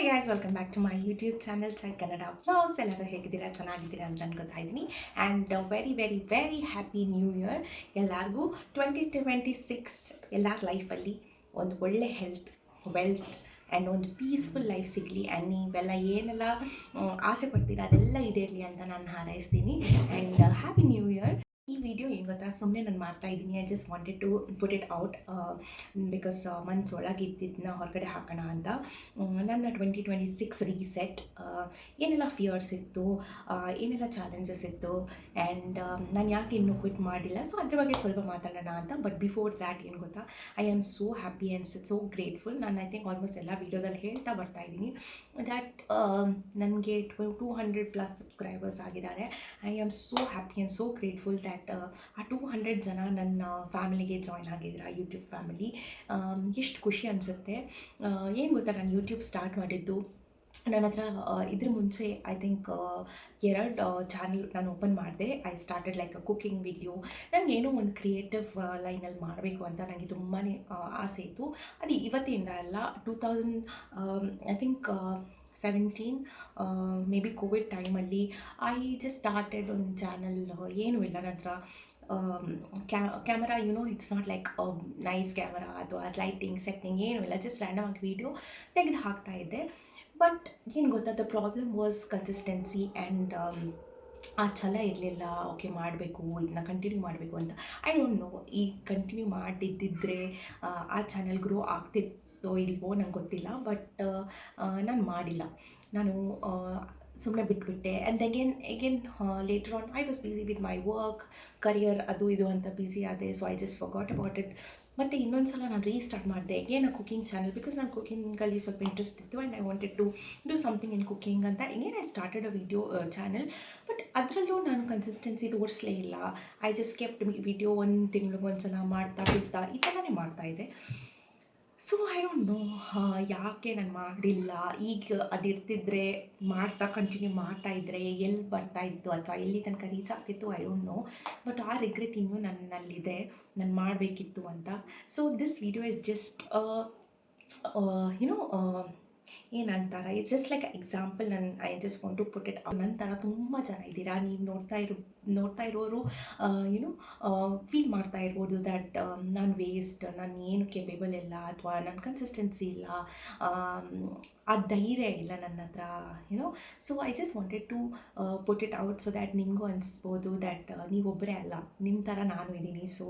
Hi guys welcome back to my YouTube channel chai Kannada vlogs ಎಲ್ಲರೂ ಹೇಗಿದ್ದೀರಾ? ಚೆನ್ನಾಗಿದ್ದೀರಾ ಅಂತ ಅನ್ಕೋತಾ ಇದ್ದೀನಿ and very very very happy new year ಎಲ್ಲರಿಗೂ ಟ್ವೆಂಟಿ ಟ್ವೆಂಟಿ ಸಿಕ್ಸ್ ಎಲ್ಲರ ಲೈಫಲ್ಲಿ ಒಂದು ಒಳ್ಳೆ ಹೆಲ್ತ್ ವೆಲ್ತ್ ಆ್ಯಂಡ್ ಒಂದು ಪೀಸ್ಫುಲ್ ಲೈಫ್ ಸಿಗಲಿ. ಆ್ಯಂಡ್ ನೀವೆಲ್ಲ ಏನೆಲ್ಲ ಆಸೆ ಪಡ್ತೀರಾ ಅದೆಲ್ಲ ಈಡೇರಲಿ ಅಂತ ನಾನು ಹಾರೈಸ್ತೀನಿ. ಆ್ಯಂಡ್ ಹ್ಯಾಪಿ ನ್ಯೂ ಇಯರ್ ಗೊತ್ತಾ ಸುಮ್ಮನೆ ನಾನು ಮಾಡ್ತಾ ಇದ್ದೀನಿ. I just wanted to put it out because ಮನ್ಸ್ ಒಳಗೆ ಇದ್ದಿದ್ದನ್ನ ಹೊರಗಡೆ ಹಾಕೋಣ ಅಂತ. ನನ್ನ ಟ್ವೆಂಟಿ ಟ್ವೆಂಟಿ ಸಿಕ್ಸ್ ರೀಸೆಟ್ ಏನೆಲ್ಲ ಫಿಯರ್ಸ್ ಇತ್ತು ಆ, ಏನೆಲ್ಲ ಚಾಲೆಂಜಸ್ ಇತ್ತು ಆ್ಯಂಡ್ ನಾನು ಯಾಕೆ ಇನ್ನೂ ಕ್ವಿಟ್ ಮಾಡಿಲ್ಲ? ಸೊ ಅದ್ರ ಬಗ್ಗೆ ಸ್ವಲ್ಪ ಮಾತಾಡೋಣ ಅಂತ. ಬಟ್ ಬಿಫೋರ್ ದ್ಯಾಟ್ ಏನು ಗೊತ್ತಾ I am so happy and so grateful ನಾನು ಐ ಥಿಂಕ್ ಆಲ್ಮೋಸ್ಟ್ ಎಲ್ಲ ವೀಡಿಯೋದಲ್ಲಿ ಹೇಳ್ತಾ ಬರ್ತಾ ಇದ್ದೀನಿ. ದ್ಯಾಟ್ ನನಗೆ ಟೂ ಹಂಡ್ರೆಡ್ ಪ್ಲಸ್ ಸಬ್ಸ್ಕ್ರೈಬರ್ಸ್ ಆಗಿದ್ದಾರೆ. I am so happy and so grateful that ಆ ಟೂ ಹಂಡ್ರೆಡ್ ಜನ ನನ್ನ ಫ್ಯಾಮಿಲಿಗೆ ಜಾಯ್ನ್ ಆಗಿದ್ದೀರಾ ಯೂಟ್ಯೂಬ್ ಫ್ಯಾಮಿಲಿ ಎಷ್ಟು ಖುಷಿ ಅನಿಸುತ್ತೆ. ಏನು ಗೊತ್ತಾ ನಾನು ಯೂಟ್ಯೂಬ್ ಸ್ಟಾರ್ಟ್ ಮಾಡಿದ್ದು? ನನ್ನ ಹತ್ರ ಇದ್ರ ಮುಂಚೆ ಐ ಥಿಂಕ್ ಎರಡು ಚಾನಲ್ ನಾನು ಓಪನ್ ಮಾಡಿದೆ. I started like a cooking video ನನಗೆ ಏನೋ ಒಂದು ಕ್ರಿಯೇಟಿವ್ ಲೈನಲ್ಲಿ ಮಾಡಬೇಕು ಅಂತ ನನಗೆ ತುಂಬಾ ಆಸೆ ಇತ್ತು. ಅದು ಇವತ್ತಿಂದ ಅಲ್ಲ two thousand I think seventeen maybe COVID ಟೈಮಲ್ಲಿ ಐ ಜಸ್ಟ್ ಸ್ಟಾರ್ಟೆಡ್ ಒಂದು ಚಾನಲ್ ಏನೂ ಇಲ್ಲ ನನ್ನ ಹತ್ರ. ಕ್ಯಾ camera you know it's not like nice camera ಅಥವಾ ಲೈಟಿಂಗ್ ಸೆಟ್ಟಿಂಗ್ ಏನೂ ಇಲ್ಲ ಜಸ್ಟ್ ರ್ಯಾಂಡಮ್ ಆಗಿ ವೀಡಿಯೋ ತೆಗೆದು ಹಾಕ್ತಾ ಇದ್ದೆ. ಬಟ್ ಏನು ಗೊತ್ತಾ the problem was consistency and ಆ ಛಲ ಇರಲಿಲ್ಲ ಓಕೆ ಮಾಡಬೇಕು ಇದನ್ನ ಕಂಟಿನ್ಯೂ ಮಾಡಬೇಕು ಅಂತ. ಐ ಡೋಂಟ್ ನೋ ಈ ಕಂಟಿನ್ಯೂ ಮಾಡಿದ್ದಿದ್ರೆ ಆ ಚಾನಲ್ ಗ್ರೋ ಆಗ್ತಿತ್ತೋ ಇಲ್ವೋ ನಂಗೆ ಗೊತ್ತಿಲ್ಲ ಬಟ್ ನಾನು ಮಾಡಿಲ್ಲ. ನಾನು ಸುಮ್ಮನೆ ಬಿಟ್ಬಿಟ್ಟೆ. And again again later on I was busy with my work career ಅದು ಇದು ಅಂತ ಬ್ಯುಸಿ ಆದೆ. So I just forgot about it ಮತ್ತು ಇನ್ನೊಂದು ಸಲ ನಾನು ರೀಸ್ಟಾರ್ಟ್ ಮಾಡಿದೆ. ಏನು ಕುಕಿಂಗ್ ಚಾನಲ್ ಬಿಕಾಸ್ ನಾನು ಕುಕಿಂಗಲ್ಲಿ ಸ್ವಲ್ಪ ಇಂಟ್ರೆಸ್ಟ್ ಇತ್ತು and I wanted to do something in cooking ಅಂತ. Again I started a video channel but ಅದರಲ್ಲೂ ನಾನು ಕನ್ಸಿಸ್ಟೆನ್ಸಿ ತೋರಿಸಲೇ ಇಲ್ಲ. ಐ ಜಸ್ಟ್ ಕೆಪ್ಟ್ ವಿಡಿಯೋ ಒಂದು ತಿಂಗ್ಳಿಗೆ ಒಂದು ಸಲ ಮಾಡ್ತಾ ಬಿಡ್ತಾ, ಈ ಥರನೇ ಮಾಡ್ತಾಯಿದ್ದೆ ಸೊ ಐ ಡೋಂಟ್ ನೋ ಯಾಕೆ ನಾನು ಮಾಡಿಲ್ಲ ಈಗ ಅದಿರ್ತಿದ್ರೆ ಮಾಡ್ತಾ ಕಂಟಿನ್ಯೂ ಮಾಡ್ತಾ ಇದ್ದರೆ ಎಲ್ಲಿ ಬರ್ತಾ ಇತ್ತು ಅಥವಾ ಎಲ್ಲಿ ತನಕ ರೀಚ್ ಆಗ್ತಿತ್ತು ಐ ಡೋಂಟ್ ನೋ ಬಟ್ ಆ ರಿಗ್ರೆಟ್ ಇನ್ನೂ ನನ್ನಲ್ಲಿದೆ. ನಾನು ಮಾಡಬೇಕಿತ್ತು ಅಂತ. So this video is just you know ಏನಂತಾರೆ? ಇಟ್ಸ್ ಜಸ್ಟ್ ಲೈಕ್ ಎಕ್ಸಾಂಪಲ್ ನನ್ನ I just want to put it ನನ್ನ ಥರ ತುಂಬ ಜನ ಇದ್ದೀರಾ? ನೀವು ನೋಡ್ತಾ ಇರೋ, ನೋಡ್ತಾ ಇರೋರು ಏನು ಫೀಲ್ ಮಾಡ್ತಾ ಇರ್ಬೋದು ದ್ಯಾಟ್ ನಾನು ವೇಸ್ಟ್ ನಾನು ಏನು ಕೆಪೇಬಲ್ ಇಲ್ಲ ಅಥವಾ ನನ್ನ ಕನ್ಸಿಸ್ಟೆನ್ಸಿ ಇಲ್ಲ, ಆ ಧೈರ್ಯ ಇಲ್ಲ ನನ್ನ ಹತ್ರ you know so I just wanted to put it out so that ನಿಮಗೂ ಅನಿಸ್ಬೋದು ದ್ಯಾಟ್ ನೀವೊಬ್ಬರೇ ಅಲ್ಲ. ನಿಮ್ಮ ಥರ ನಾನು ಇದ್ದೀನಿ. So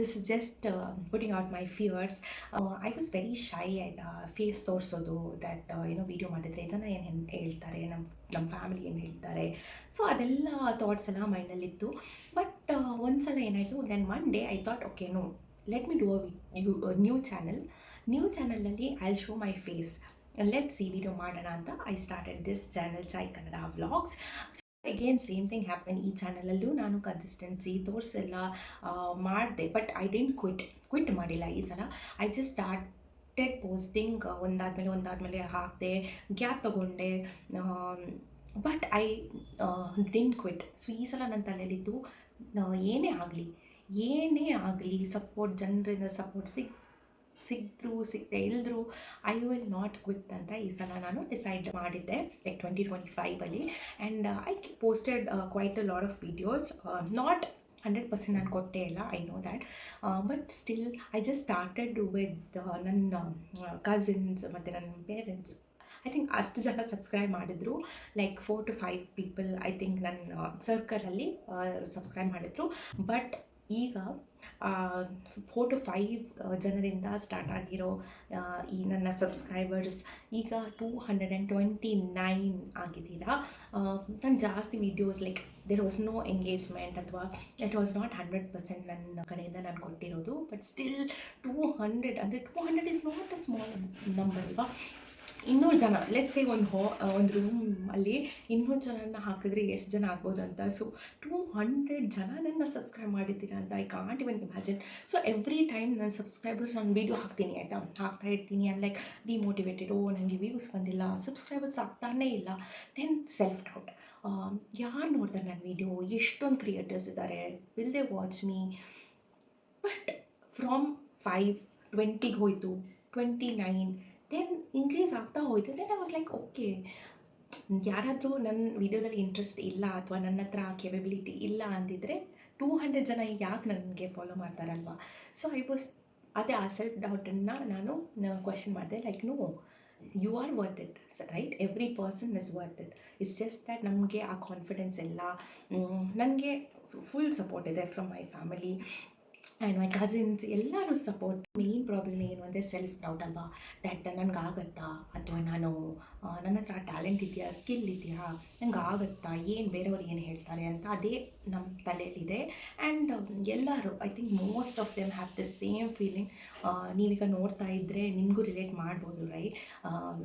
this is just putting out my fears I was very shy ಆಯಿತಾ ಫೇಸ್ ತೋರಿಸೋದು. ದ್ಯಾಟ್ ಏನೋ ವೀಡಿಯೋ ಮಾಡಿದರೆ ಜನ ಏನು ಹೇಳ್ತಾರೆ ನಮ್ಮ ನಮ್ಮ ಫ್ಯಾಮಿಲಿ ಏನು ಹೇಳ್ತಾರೆ. ಸೊ ಅದೆಲ್ಲ ಥಾಟ್ಸ್ ಎಲ್ಲ ಮೈಂಡಲ್ಲಿತ್ತು ಬಟ್ ಒಂದು ಸಲ ಏನಾಯಿತು then one day I thought okay no let me do a new channel new ಚಾನಲಲ್ಲಿ I show my face let see video ಮಾಡೋಣ ಅಂತ I started this channel chai Kannada vlogs again same thing happen ಈ ಚಾನಲಲ್ಲೂ ನಾನು consistency ತೋರಿಸೆಲ್ಲ ಮಾಡಿದೆ. But I didn't quit quit ಮಾಡಿಲ್ಲ ಈ ಸಲ. ಐ ಜಸ್ಟ್ ಸ್ಟಾರ್ಟೆಡ್ ಪೋಸ್ಟಿಂಗ್, ಒಂದಾದಮೇಲೆ ಒಂದಾದಮೇಲೆ ಹಾಕಿದೆ, ಗ್ಯಾಪ್ ತೊಗೊಂಡೆ but I didn't quit so ಈ ಸಲ ನನ್ನ ತಲೆಯಲ್ಲಿದ್ದು ಏನೇ ಆಗಲಿ ಏನೇ ಆಗಲಿ ಸಪೋರ್ಟ್ ಜನರಿಂದ ಸಪೋರ್ಟ್ ಸಿಗ್ ಸಿಕ್ಕರು ಸಿಗದೆ ಇಲ್ಲದ್ರು ಐ ವಿಲ್ ನಾಟ್ ಕ್ವಿಟ್ ಅಂತ ಈ ಸಲ ನಾನು ಡಿಸೈಡ್ ಮಾಡಿದ್ದೆ like twenty twenty ಫೈವಲ್ಲಿ and I posted quite a lot of videos not hundred percent ನಾನು ಕೊಟ್ಟೇ ಇಲ್ಲ I know that but still I just started with ನನ್ನ ಕಸಿನ್ಸ್ ಮತ್ತು ನನ್ನ ಪೇರೆಂಟ್ಸ್ ಐ ಥಿಂಕ್ ಅಷ್ಟು ಜನ ಸಬ್ಸ್ಕ್ರೈಬ್ ಮಾಡಿದರು. Like four to five people I think ನನ್ನ ಸರ್ಕಲಲ್ಲಿ ಸಬ್ಸ್ಕ್ರೈಬ್ ಮಾಡಿದರು. ಬಟ್ ಈಗ ಫೋರ್ ಟು ಫೈವ್ ಜನರಿಂದ ಸ್ಟಾರ್ಟ್ ಆಗಿರೋ ಈ ನನ್ನ ಸಬ್ಸ್ಕ್ರೈಬರ್ಸ್ ಈಗ two hundred and twenty nine ಆಗಿದ್ದೀರಾ ನಾನು ಜಾಸ್ತಿ videos like there was no engagement ಅಥವಾ it was not hundred percent ನನ್ನ ಕಡೆಯಿಂದ ನಾನು ಕೊಟ್ಟಿರೋದು ಬಟ್ ಸ್ಟಿಲ್ ಟೂ ಹಂಡ್ರೆಡ್ ಅಂದರೆ two hundred is not a small number ಅಲ್ವಾ ಇನ್ನೂರು ಜನ ಲೆಟ್ಸ್ ಸೇ ಒಂದು ಹೋ ಒಂದು ರೂಮಲ್ಲಿ ಇನ್ನೂರು ಜನನ ಹಾಕಿದ್ರೆ ಎಷ್ಟು ಜನ ಆಗ್ಬೋದು ಅಂತ ಸೊ ಟೂ ಹಂಡ್ರೆಡ್ ಜನ ನನ್ನ ಸಬ್ಸ್ಕ್ರೈಬ್ ಮಾಡಿದ್ದೀರಾ ಅಂತ I can't even imagine so every time ನನ್ನ ಸಬ್ಸ್ಕ್ರೈಬರ್ಸ್ ನಾನು ವೀಡಿಯೋ ಹಾಕ್ತೀನಿ, ಆಯಿತಾ? ಹಾಕ್ತಾ ಇರ್ತೀನಿ. ಆಮ್ ಲೈಕ್ ಡಿಮೋಟಿವೇಟೆಡ್ ಓ ನನಗೆ ವ್ಯೂಸ್ ಬಂದಿಲ್ಲ. ಸಬ್ಸ್ಕ್ರೈಬರ್ಸ್ ಆಗ್ತಾನೇ ಇಲ್ಲ. ದೆನ್ ಸೆಲ್ಫ್ ಡೌಟ್ ಯಾರು ನೋಡ್ತಾರೆ ನನ್ನ ವೀಡಿಯೋ ಎಷ್ಟೊಂದು ಕ್ರಿಯೇಟರ್ಸ್ ಇದ್ದಾರೆ will they watch me but from five ಟ್ವೆಂಟಿಗೆ ಹೋಯಿತು. ಟ್ವೆಂಟಿ ನೈನ್ ದೆನ್ ಇನ್ಕ್ರೀಸ್ ಆಗ್ತಾ ಹೋಯ್ತು. Then I was like okay ಯಾರಾದರೂ ನನ್ನ ವಿಡಿಯೋದಲ್ಲಿ ಇಂಟ್ರೆಸ್ಟ್ ಇಲ್ಲ ಅಥವಾ ನನ್ನ ಹತ್ರ ಆ ಕೆಪಬಿಲಿಟಿ ಇಲ್ಲ ಅಂದಿದ್ರೆ ಟೂ ಹಂಡ್ರೆಡ್ ಜನ ಯಾಕೆ ನನಗೆ ಫಾಲೋ ಮಾಡ್ತಾರಲ್ವ? ಸೊ ಐ ವಾಸ್ ಅದೇ ಆ ಸೆಲ್ಫ್ ಡೌಟನ್ನು ನಾನು ಕ್ವಶನ್ ಮಾಡಿದೆ like no you are worth it right every person is worth it it's just that ನಮಗೆ ಆ ಕಾನ್ಫಿಡೆನ್ಸ್ ಎಲ್ಲ ನನಗೆ ಫುಲ್ ಸಪೋರ್ಟ್ ಇದೆ from my family and my cousins ಎಲ್ಲರೂ ಸಪೋರ್ಟ್ ಮೇನ್ ಪ್ರಾಬ್ಲಮ್ ಏನು ಅಂದರೆ ಸೆಲ್ಫ್ ಡೌಟ್ ಅಲ್ವಾ ದ್ಯಾಟ್ ನನಗಾಗತ್ತಾ ಅಥವಾ ನಾನು ನನ್ನ ಹತ್ರ ಟ್ಯಾಲೆಂಟ್ ಇದೆಯಾ? ಸ್ಕಿಲ್ ಇದೆಯಾ? ನಂಗೆ ಆಗತ್ತಾ? ಏನು ಬೇರೆಯವ್ರು ಏನು ಹೇಳ್ತಾರೆ ಅಂತ ಅದೇ ನಮ್ಮ ತಲೆಯಲ್ಲಿದೆ. ಆ್ಯಂಡ್ ಎಲ್ಲರೂ I think most of them have the same feeling ನೀವೀಗ ನೋಡ್ತಾ ಇದ್ದರೆ ನಿಮಗೂ ರಿಲೇಟ್ ಮಾಡ್ಬೋದು ರೈಟ್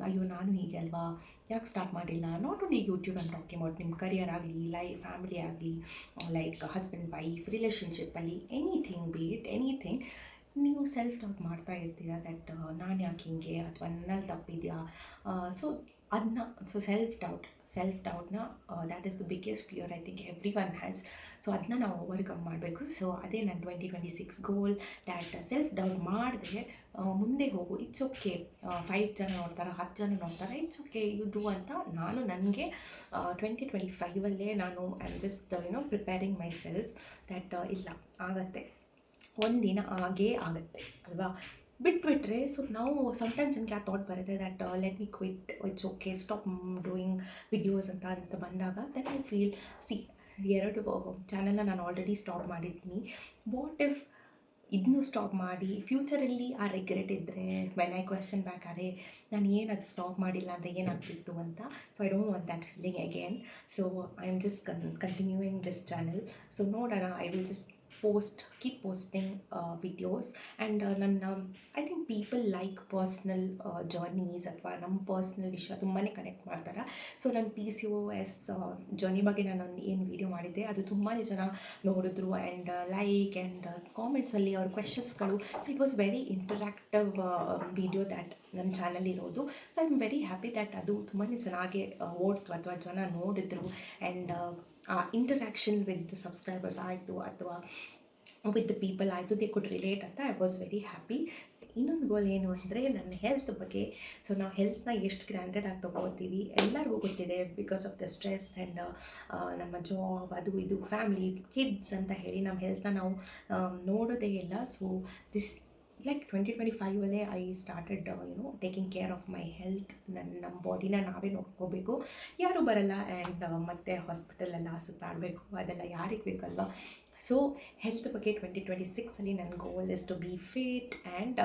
ಅಯ್ಯೋ, ನಾನು ಹೀಗೆ ಅಲ್ವಾ? ಯಾಕೆ ಸ್ಟಾರ್ಟ್ ಮಾಡಿಲ್ಲ? ನಾಟ್ ಓನ್ಲಿ ಯೂಟ್ಯೂಬ್ ಅಂತ ಟಾಕಿಂಗ್ ಅಬೌಟ್ ನಿಮ್ಮ ಕರಿಯರ್ ಆಗಲಿ ಲೈಫ್ ಫ್ಯಾಮಿಲಿ ಆಗಲಿ ಲೈಕ್ ಹಸ್ಬೆಂಡ್ ವೈಫ್ ರಿಲೇಷನ್ಶಿಪ್ಪಲ್ಲಿ ಎನಿಥಿಂಗ್ ಬಿ ಇಟ್ ಎನಿಥಿಂಗ್ ನೀವು ಸೆಲ್ಫ್ ಡೌಟ್ ಮಾಡ್ತಾ ಇರ್ತೀರಾ ದಟ್ ನಾನು ಯಾಕೆ ಹಿಂಗೆ? ಅಥವಾ ನನ್ನಲ್ಲಿ ತಪ್ಪಿದೆಯಾ? ಸೊ ಅದನ್ನ so self doubt self ಡೌಟ್ನ that is the biggest fear I think everyone has so ಅದನ್ನ ನಾವು ಓವರ್ಕಮ್ ಮಾಡಬೇಕು. ಸೊ ಅದೇ ನನ್ನ twenty twenty six goal that self doubt ಮಾಡಿದ್ರೆ ಮುಂದೆ ಹೋಗು. ಇಟ್ಸ್ ಓಕೆ ಫೈವ್ ಜನ ನೋಡ್ತಾರೆ ಹತ್ತು ಜನ ನೋಡ್ತಾರೆ ಇಟ್ಸ್ ಓಕೆ ಯು ಡೂ ಅಂತ ನಾನು ನನಗೆ ಟ್ವೆಂಟಿ ಟ್ವೆಂಟಿ ಫೈವಲ್ಲೇ ನಾನು I am just you know preparing myself that ಇಲ್ಲ, ಆಗತ್ತೆ. ಒಂದಿನ ಹಾಗೇ ಆಗುತ್ತೆ, ಅಲ್ವಾ? ಬಿಟ್ಬಿಟ್ರೆ ಸೊ ನಾವು ಸಮ್ಟೈಮ್ಸ್ ನನಗೆ ಆ ಥಾಟ್ ಬರುತ್ತೆ that let me quit it's okay stop doing videos ಅಂತ ಅಂತ ಬಂದಾಗ ದೆನ್ ಐ ಫೀಲ್ ಸಿ ಎರಡು ಚಾನಲ್ನ ನಾನು ಆಲ್ರೆಡಿ ಸ್ಟಾಪ್ ಮಾಡಿದ್ದೀನಿ. ವಾಟ್ ಇಫ್ ಇದನ್ನು ಸ್ಟಾಪ್ ಮಾಡಿ ಫ್ಯೂಚರಲ್ಲಿ ಆ ರಿಗ್ರೆಟ್ ಇದ್ದರೆ ವೆನ್ ಐ ಕ್ವೆಶನ್ ಬ್ಯಾಕ್ ಅರೆ, ನಾನು ಏನದು ಸ್ಟಾಪ್ ಮಾಡಿಲ್ಲ ಅಂದರೆ ಏನಾಗ್ತಿತ್ತು ಅಂತ so I don't want that feeling again so I am just con continuing this channel so ನೋಡೋಣ I will just posting uh, videos. And uh, ನನ್ನ I think people like personal journeys ಅಥವಾ ನಮ್ಮ personal ವಿಷಯ ತುಂಬಾ connect ಮಾಡ್ತಾರೆ? So ನನ್ನ P C O S journey ಬಗ್ಗೆ ನಾನು ಏನು ವೀಡಿಯೋ ಮಾಡಿದ್ದೆ ಅದು ತುಂಬಾ ಜನ ನೋಡಿದ್ರು. ಆ್ಯಂಡ್ ಲೈಕ್ ಆ್ಯಂಡ್ ಕಾಮೆಂಟ್ಸಲ್ಲಿ ಅವ್ರ ಕ್ವೆಶನ್ಸ್ಗಳು so it was very interactive video that ನನ್ನ ಚಾನಲ್ ಇರೋದು. So I am very happy that ಅದು ತುಂಬಾ ಚೆನ್ನಾಗಿ ಓಡ್ತು ಅಥವಾ ಜನ ನೋಡಿದ್ರು. ಆ್ಯಂಡ್ ಆ ಇಂಟರಾಕ್ಷನ್ ವಿತ್ ಸಬ್ಸ್ಕ್ರೈಬರ್ಸ್ ಆಯಿತು ಅಥವಾ ವಿತ್ ದ ಪೀಪಲ್ ಆಯಿತು ದೇ ಕುಡ್ ರಿಲೇಟ್ ಅಂತ ಐ ವಾಸ್ ವೆರಿ ಹ್ಯಾಪಿ ಇನ್ನೊಂದು ಗೋಲ್ ಏನು ಅಂದರೆ ನನ್ನ ಹೆಲ್ತ್ ಬಗ್ಗೆ. ಸೊ ನಾವು ಹೆಲ್ತ್ನ ಎಷ್ಟು ಗ್ರ್ಯಾಂಡೆಡ್ ಆಗಿ ತೊಗೋತೀವಿ ಎಲ್ಲರಿಗೂ ಗೊತ್ತಿದೆ because of the stress and ನಮ್ಮ ಜಾಬ್ ಅದು ಇದು ಫ್ಯಾಮಿಲಿ ಕಿಡ್ಸ್ ಅಂತ ಹೇಳಿ ನಮ್ಮ ಹೆಲ್ತ್ನ ನಾವು ನೋಡೋದೇ ಇಲ್ಲ. So this like twenty twenty ಫೈವಲ್ಲೇ I started you know taking care of my health ನನ್ನ ನಮ್ಮ ಬಾಡಿನ ನಾವೇ ನೋಡ್ಕೋಬೇಕು. ಯಾರೂ ಬರಲ್ಲ ಆ್ಯಂಡ್ ಮತ್ತೆ ಹಾಸ್ಪಿಟಲೆಲ್ಲ ಸುತ್ತಾಡಬೇಕು ಅದೆಲ್ಲ ಯಾರಿಗೆ ಬೇಕಲ್ವಾ? ಸೊ ಹೆಲ್ತ್ ಬಗ್ಗೆ ಟ್ವೆಂಟಿ ಟ್ವೆಂಟಿ ಸಿಕ್ಸಲ್ಲಿ ನನ್ನ goal is to be fit and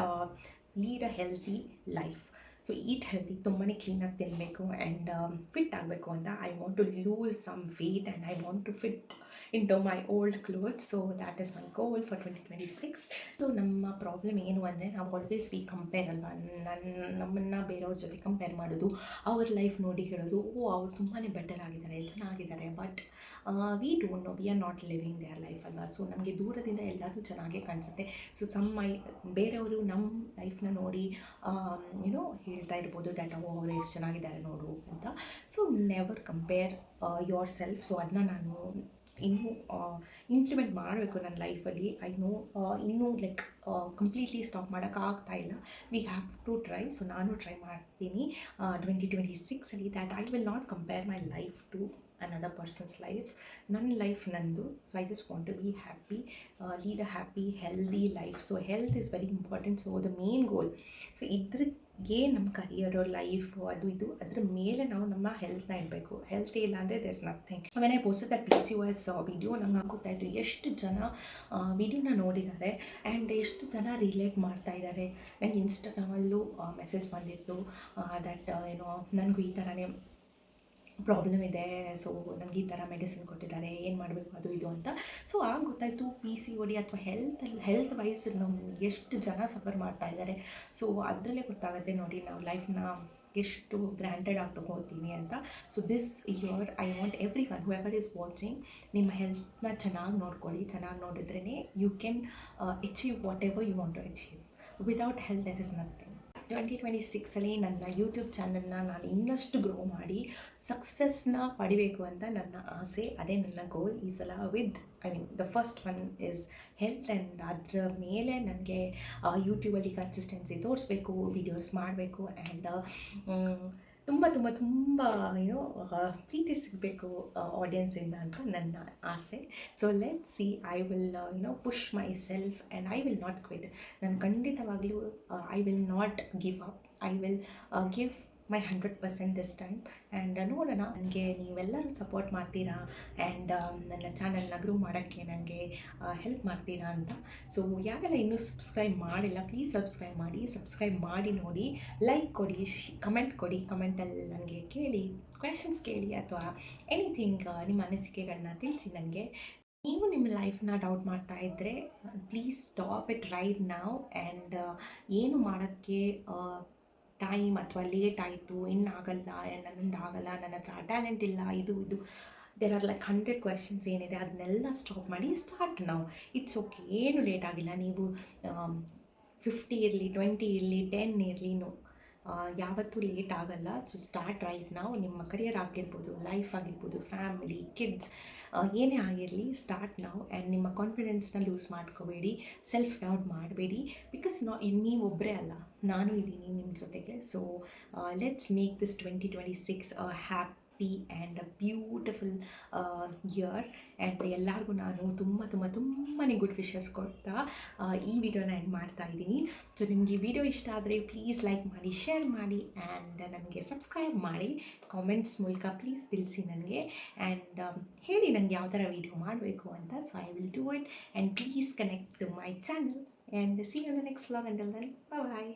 lead a healthy life so eat healthy ತುಂಬಾ ಕ್ಲೀನಾಗಿ ತಿನ್ನಬೇಕು ಆ್ಯಂಡ್ ಫಿಟ್ ಆಗಬೇಕು ಅಂತ. I want to lose some weight and I want to fit into my old clothes so that is my goal for twenty twenty six so ನಮ್ಮ problem ಏನು ಅಂದರೆ ನಾವು always we compare ಅಲ್ವಾ? ನನ್ನ ನಮ್ಮನ್ನು ಬೇರೆಯವ್ರ ಜೊತೆ ಕಂಪೇರ್ ಮಾಡೋದು, ಅವ್ರ ಲೈಫ್ ನೋಡಿ ಹೇಳೋದು, ಓ, ಅವ್ರು ತುಂಬಾ ಬೆಟರ್ ಆಗಿದ್ದಾರೆ, ಚೆನ್ನಾಗಿದ್ದಾರೆ. But we don't know we are not living their life ಅಲ್ವಾ? ಸೊ ನಮಗೆ ದೂರದಿಂದ ಎಲ್ಲರೂ ಚೆನ್ನಾಗೇ ಕಾಣಿಸುತ್ತೆ. ಸೊ ಸಮ್ ಮೈ ಬೇರೆಯವರು ನಮ್ಮ ಲೈಫ್ನ ನೋಡಿ ಏನೋ ಹೇಳ್ತಾ ಇರ್ಬೋದು ದ್ಯಾಟ್ ಓ ಅವರು ಎಷ್ಟು ಚೆನ್ನಾಗಿದ್ದಾರೆ ನೋಡು ಅಂತ. So never compare yourself so ಅದನ್ನ ನಾನು ಇನ್ನೂ ಇಂಪ್ಲಿಮೆಂಟ್ ಮಾಡಬೇಕು ನನ್ನ ಲೈಫಲ್ಲಿ ಐ ನೋ ಇನ್ನೂ ಲೈಕ್ ಕಂಪ್ಲೀಟ್ಲಿ ಸ್ಟಾಪ್ ಮಾಡೋಕ್ಕಾಗ್ತಾ ಇಲ್ಲ. We have to try so ನಾನು ಟ್ರೈ ಮಾಡ್ತೀನಿ twenty twenty ಸಿಕ್ಸಲ್ಲಿ that I will not compare my life to another person's life ನನ್ನ ಲೈಫ್ ನಂದು. So I just want to be happy lead a happy healthy life so health is very important so the main goal so ಇದ್ರಿಗೆ ನಮ್ಮ ಕರಿಯರು life ಅದು ಇದು, ಅದ್ರ ಮೇಲೆ ನಾವು ನಮ್ಮ ಹೆಲ್ತ್ನ ಇಡಬೇಕು. ಹೆಲ್ತ್ ಇಲ್ಲ ಅಂದರೆ ದಸ್ ನಥಿಂಗ್ ಆಮೇಲೆ post that P C S video ನಂಗೆ ಗೊತ್ತಾಯಿತು ಎಷ್ಟು ಜನ ವಿಡಿಯೋನ ನೋಡಿದ್ದಾರೆ ಆ್ಯಂಡ್ ಎಷ್ಟು ಜನ ರಿಲೇಟ್ ಮಾಡ್ತಾ ಇದ್ದಾರೆ. ನಂಗೆ ಇನ್ಸ್ಟಾಗ್ರಾಮಲ್ಲೂ ಮೆಸೇಜ್ ಬಂದಿತ್ತು ದಟ್ ಏನೋ, ನನಗೂ ಈ ಥರನೇ ಪ್ರಾಬ್ಲಮ್ ಇದೆ. ಸೊ ನನಗೆ ಈ ಥರ ಮೆಡಿಸಿನ್ ಕೊಟ್ಟಿದ್ದಾರೆ, ಏನು ಮಾಡಬೇಕು, ಅದು ಇದು ಅಂತ. ಸೊ ಆಗ ಗೊತ್ತಾಯಿತು ಪಿ ಸಿ ಒ ಡಿ ಅಥವಾ ಹೆಲ್ತ್ ಹೆಲ್ತ್ ವೈಸ್ ನಮ್ಮ ಎಷ್ಟು ಜನ ಸಫರ್ ಮಾಡ್ತಾ ಇದ್ದಾರೆ. ಸೊ ಅದರಲ್ಲೇ ಗೊತ್ತಾಗುತ್ತೆ ನೋಡಿ, ನಾವು ಲೈಫ್ನ ಎಷ್ಟು ಗ್ರ್ಯಾಂಟೆಡ್ ಆಗಿ ತೊಗೋತೀನಿ ಅಂತ. So this year I want everyone ever is watching ನಿಮ್ಮ ಹೆಲ್ತ್ನ ಚೆನ್ನಾಗಿ ನೋಡ್ಕೊಳ್ಳಿ. ಚೆನ್ನಾಗಿ ನೋಡಿದ್ರೇ you can achieve whatever you want to achieve without health there is nothing twenty twenty ಸಿಕ್ಸಲ್ಲಿ ನನ್ನ ಯೂಟ್ಯೂಬ್ ಚಾನಲ್ನ ನಾನು ಇನ್ನಷ್ಟು ಗ್ರೋ ಮಾಡಿ ಸಕ್ಸಸ್ನ ಪಡಿಬೇಕು ಅಂತ ನನ್ನ ಆಸೆ. ಅದೇ ನನ್ನ ಗೋಲ್ ಈ ಸಲ with I mean the first one is health and ಅದರ ಮೇಲೆ ನನಗೆ ಯೂಟ್ಯೂಬಲ್ಲಿ ಕನ್ಸಿಸ್ಟೆನ್ಸಿ ತೋರಿಸ್ಬೇಕು ವೀಡಿಯೋಸ್ ಮಾಡಬೇಕು ಆ್ಯಂಡ್ ತುಂಬ ತುಂಬ ತುಂಬ, ಏನೋ ಪ್ರೀತಿ ಸಿಗಬೇಕು ಆಡಿಯನ್ಸಿಂದ ಅಂತ ನನ್ನ ಆಸೆ. So let see I will you know push myself and I will not quit ನಾನು ಖಂಡಿತವಾಗಲೂ I will not give up I will give my hundred percent this time and ನೋಡೋಣ. ನನಗೆ ನೀವೆಲ್ಲರೂ ಸಪೋರ್ಟ್ ಮಾಡ್ತೀರಾ? ಆ್ಯಂಡ್ ನನ್ನ ಚಾನಲ್ನ ಗ್ರೂ ಮಾಡೋಕ್ಕೆ ನನಗೆ ಹೆಲ್ಪ್ ಮಾಡ್ತೀರಾ ಅಂತ. ಸೊ ಯಾರೆಲ್ಲ ಇನ್ನೂ ಸಬ್ಸ್ಕ್ರೈಬ್ ಮಾಡಿಲ್ಲ ಪ್ಲೀಸ್ ಸಬ್ಸ್ಕ್ರೈಬ್ ಮಾಡಿ. ಸಬ್ಸ್ಕ್ರೈಬ್ ಮಾಡಿ ನೋಡಿ. ಲೈಕ್ ಕೊಡಿ ಕಮೆಂಟ್ ಕೊಡಿ. ಕಮೆಂಟಲ್ಲಿ ನನಗೆ ಕೇಳಿ ಕ್ವೆಶನ್ಸ್ ಕೇಳಿ ಅಥವಾ ಎನಿಥಿಂಗ್ ನಿಮ್ಮ ಅನಿಸಿಕೆಗಳನ್ನ ತಿಳಿಸಿ ನನಗೆ ನೀವು ನಿಮ್ಮ ಲೈಫ್ನ ಡೌಟ್ ಮಾಡ್ತಾ ಇದ್ದರೆ please stop it right now and ಏನು ಮಾಡೋಕ್ಕೆ ಟೈಮ್ ಅಥವಾ ಲೇಟ್ ಆಯಿತು ಇನ್ನಾಗಲ್ಲ ನನ್ನಿಂದ ಆಗಲ್ಲ, ನನ್ನ ಹತ್ರ ಟ್ಯಾಲೆಂಟ್ ಇಲ್ಲ, ಇದು ಇದು. There are like hundred questions ಏನಿದೆ, ಅದನ್ನೆಲ್ಲ ಸ್ಟಾಪ್ ಮಾಡಿ ಸ್ಟಾರ್ಟ್ ನಾವು ಇಟ್ಸ್ ಓಕೆ ಏನು ಲೇಟ್ ಆಗಿಲ್ಲ. ನೀವು ಫಿಫ್ಟಿ ಇರಲಿ ಟ್ವೆಂಟಿ ಇರಲಿ ಟೆನ್ ಇರಲಿ ನೋ ಯಾವತ್ತೂ ಲೇಟ್ ಆಗಲ್ಲ. ಸೊ ಸ್ಟಾರ್ಟ್ ರೈಟ್ ನಾವು ನಿಮ್ಮ ಕರಿಯರ್ ಆಗಿರ್ಬೋದು ಲೈಫ್ ಆಗಿರ್ಬೋದು ಫ್ಯಾಮಿಲಿ ಕಿಡ್ಸ್ ಏನೇ ಆಗಿರಲಿ ಸ್ಟಾರ್ಟ್ ನಾವು ಆ್ಯಂಡ್ ನಿಮ್ಮ ಕಾನ್ಫಿಡೆನ್ಸ್ನ ಲೂಸ್ ಮಾಡ್ಕೋಬೇಡಿ. ಸೆಲ್ಫ್ ಡೌಟ್ ಮಾಡಬೇಡಿ. ಬಿಕಾಸ್ ನಾ ನೀವು ಒಬ್ಬರೇ ಅಲ್ಲ. ನಾನು ಇದ್ದೀನಿ ನಿಮ್ಮ ಜೊತೆಗೆ. So let's make this twenty twenty six happy and a beautiful year and ಎಲ್ಲರಿಗೂ ನಾನು ತುಂಬ ತುಂಬ ತುಂಬಾ ಗುಡ್ ವಿಶಸ್ ಕೊಡ್ತಾ ಈ ವಿಡಿಯೋನ ಎಂಡ್ ಮಾಡ್ತಾ ಇದ್ದೀನಿ. ಸೊ ನಿಮಗೆ ವಿಡಿಯೋ ಇಷ್ಟ ಆದರೆ ಪ್ಲೀಸ್ ಲೈಕ್ ಮಾಡಿ ಶೇರ್ ಮಾಡಿ ಆ್ಯಂಡ್ ನನಗೆ ಸಬ್ಸ್ಕ್ರೈಬ್ ಮಾಡಿ. ಕಾಮೆಂಟ್ಸ್ ಮೂಲಕ ಪ್ಲೀಸ್ ತಿಳಿಸಿ ನನಗೆ. ಆ್ಯಂಡ್ ಹೇಳಿ ನನಗೆ ಯಾವ ಥರ ವಿಡಿಯೋ ಮಾಡಬೇಕು ಅಂತ. So I will do it and please connect to my channel and see you the next vlog until then bye